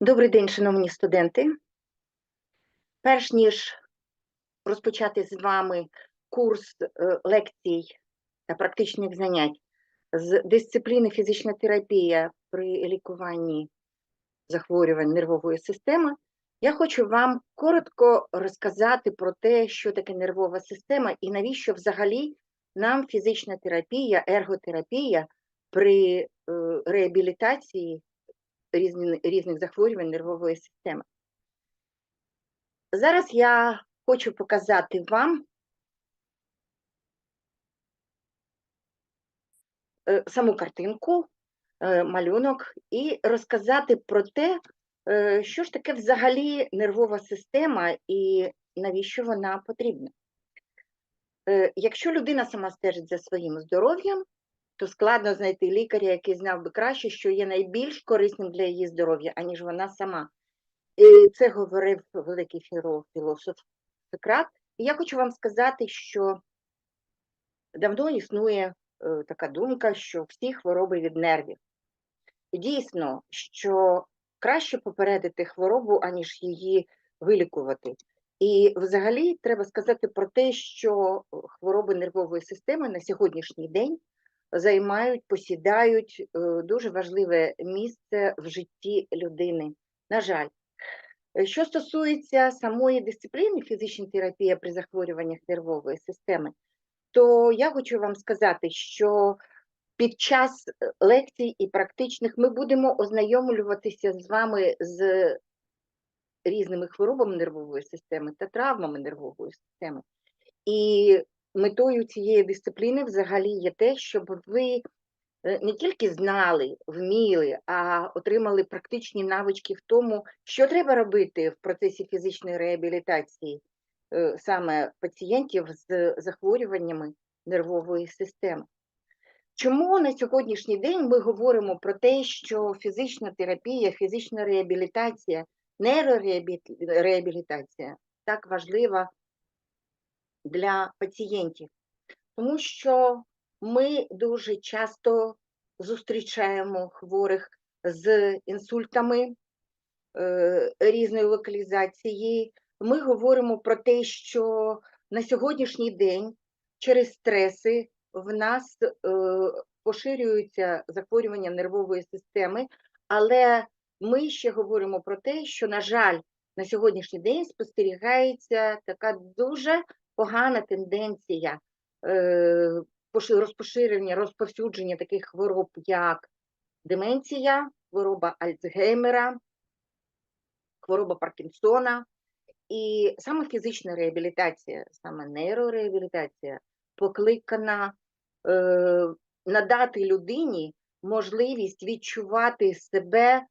Добрий день, шановні студенти. Перш ніж розпочати з вами курс е, лекцій та практичних занять з дисципліни фізична терапія при лікуванні захворювань нервової системи, я хочу вам коротко розказати про те, що таке нервова система і навіщо взагалі нам фізична терапія, ерготерапія при е, реабілітації різних захворювань нервової системи. Зараз я хочу показати вам е, саму картинку, е, малюнок і розказати про те, що ж таке взагалі нервова система і навіщо вона потрібна. Якщо людина сама стежить за своїм здоров'ям, то складно знайти лікаря, який знав би краще, що є найбільш корисним для її здоров'я, аніж вона сама. І це говорив великий філо- філософ Сократ. І я хочу вам сказати, що давно існує е, така думка, що всі хвороби від нервів. Дійсно, що краще попередити хворобу, аніж її вилікувати. І взагалі треба сказати про те, що хвороби нервової системи на сьогоднішній день займають, посідають е, дуже важливе місце в житті людини. На жаль, Е, що стосується самої дисципліни фізична терапія при захворюваннях нервової системи, то я хочу вам сказати, що під час е, лекцій і практичних ми будемо ознайомлюватися з вами з різними хворобами нервової системи та травмами нервової системи. І метою цієї дисципліни взагалі є те, щоб ви е, не тільки знали, вміли, а отримали практичні навички в тому, що треба робити в процесі фізичної реабілітації е, саме пацієнтів з захворюваннями нервової системи. Чому на сьогоднішній день ми говоримо про те, що фізична терапія, фізична реабілітація, нейрореабілітація так важлива для пацієнтів? Тому що ми дуже часто зустрічаємо хворих з інсультами е, різної локалізації. Ми говоримо про те, що на сьогоднішній день через стреси в нас е, поширюються захворювання нервової системи, але ми ще говоримо про те, що, на жаль, на сьогоднішній день спостерігається така дуже погана тенденція е, розпоширення, розповсюдження таких хвороб, як деменція, хвороба Альцгеймера, хвороба Паркінсона. І саме фізична реабілітація, саме нейрореабілітація покликана е, надати людині можливість відчувати себе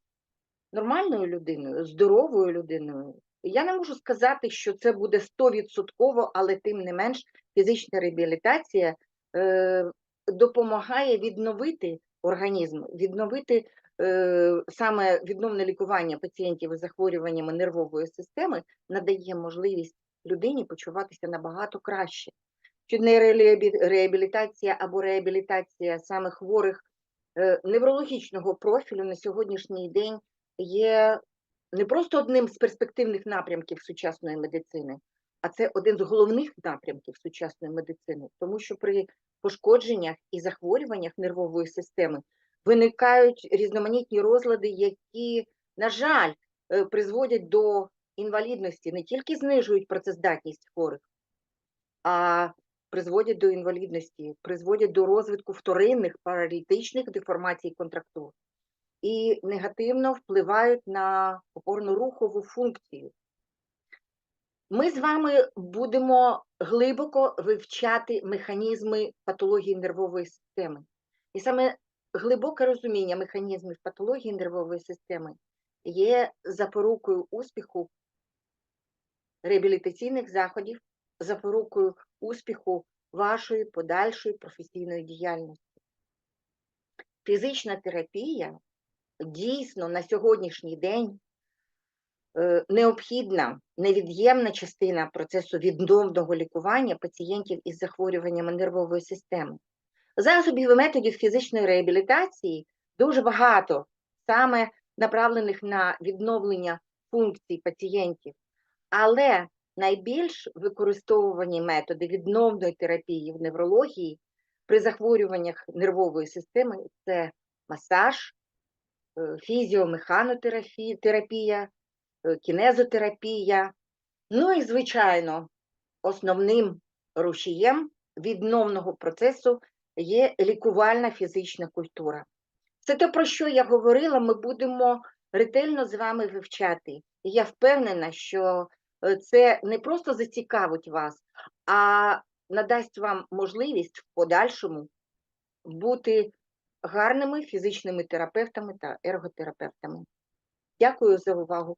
нормальною людиною, здоровою людиною. Я не можу сказати, що це буде стовідсотково, але тим не менш фізична реабілітація е, допомагає відновити організм, відновити е, саме відновне лікування пацієнтів із захворюваннями нервової системи надає можливість людині почуватися набагато краще. Чи нейрореабілітація або реабілітація саме хворих е, неврологічного профілю на сьогоднішній день є не просто одним з перспективних напрямків сучасної медицини, а це один з головних напрямків сучасної медицини, тому що при пошкодженнях і захворюваннях нервової системи виникають різноманітні розлади, які, на жаль, е, призводять до інвалідності, не тільки знижують працездатність хворих, а призводять до інвалідності, призводять до розвитку вторинних паралітичних деформацій контрактур і негативно впливають на опорно-рухову функцію. Ми з вами будемо глибоко вивчати механізми патології нервової системи. І саме глибоке розуміння механізмів патології нервової системи є запорукою успіху реабілітаційних заходів, запорукою успіху вашої подальшої професійної діяльності. Фізична терапія дійсно на сьогоднішній день е, необхідна, невід'ємна частина процесу відновного лікування пацієнтів із захворюваннями нервової системи. Засобів і методів фізичної реабілітації дуже багато саме направлених на відновлення функцій пацієнтів. Але найбільш використовувані методи відновної терапії в неврології при захворюваннях нервової системи це масаж, фізіомеханотерапія, е, кінезотерапія. Ну і, звичайно, основним рушієм відновного процесу є лікувальна фізична культура. Це те, про що я говорила, ми будемо ретельно з вами вивчати. І я впевнена, що е, це не просто зацікавить вас, а надасть вам можливість в подальшому бути гарними фізичними терапевтами та ерготерапевтами. Дякую за увагу.